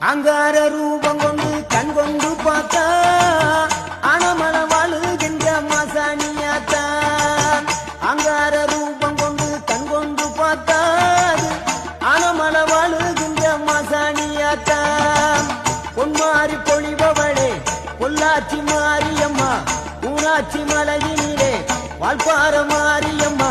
அங்கார ரூபம் கொண்டு கண் கொண்டு பார்த்தா அனமல வாழுகின்ற மசானியாத்தான் அங்கார ரூபம் கொண்டு கண் கொண்டு பார்த்தா அனமல வாழுகின்ற மசானியாத்தான் பொன்மாறி பொழிபவளே பொள்ளாச்சி மாரியம்மா ஊனாச்சி மலகினிலே வால்பார மாரியம்மா.